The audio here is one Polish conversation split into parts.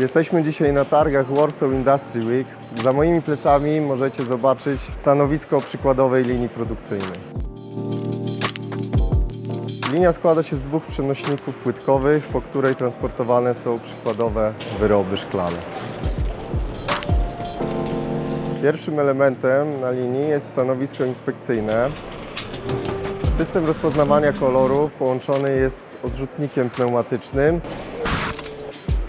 Jesteśmy dzisiaj na targach Warsaw Industry Week. Za moimi plecami możecie zobaczyć stanowisko przykładowej linii produkcyjnej. Linia składa się z dwóch przenośników płytkowych, po której transportowane są przykładowe wyroby szklane. Pierwszym elementem na linii jest stanowisko inspekcyjne. System rozpoznawania kolorów połączony jest z odrzutnikiem pneumatycznym.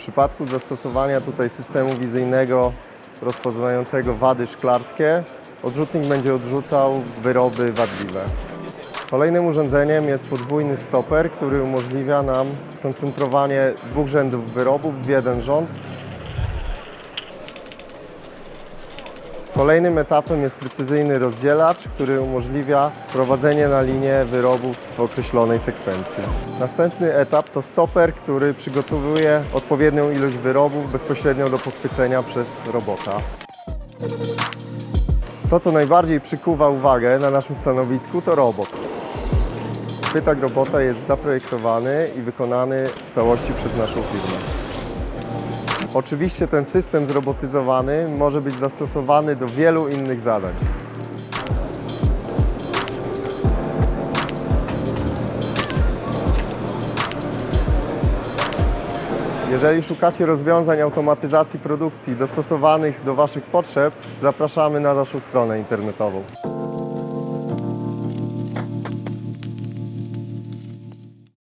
Przypadku zastosowania tutaj systemu wizyjnego rozpoznającego wady szklarskie, odrzutnik będzie odrzucał wyroby wadliwe. Kolejnym urządzeniem jest podwójny stoper, który umożliwia nam skoncentrowanie dwóch rzędów wyrobów w jeden rząd. Kolejnym etapem jest precyzyjny rozdzielacz, który umożliwia prowadzenie na linię wyrobów w określonej sekwencji. Następny etap to stoper, który przygotowuje odpowiednią ilość wyrobów bezpośrednio do pochwycenia przez robota. To, co najbardziej przykuwa uwagę na naszym stanowisku, to robot. Pytak robota jest zaprojektowany i wykonany w całości przez naszą firmę. Oczywiście ten system zrobotyzowany może być zastosowany do wielu innych zadań. Jeżeli szukacie rozwiązań automatyzacji produkcji dostosowanych do Waszych potrzeb, zapraszamy na naszą stronę internetową.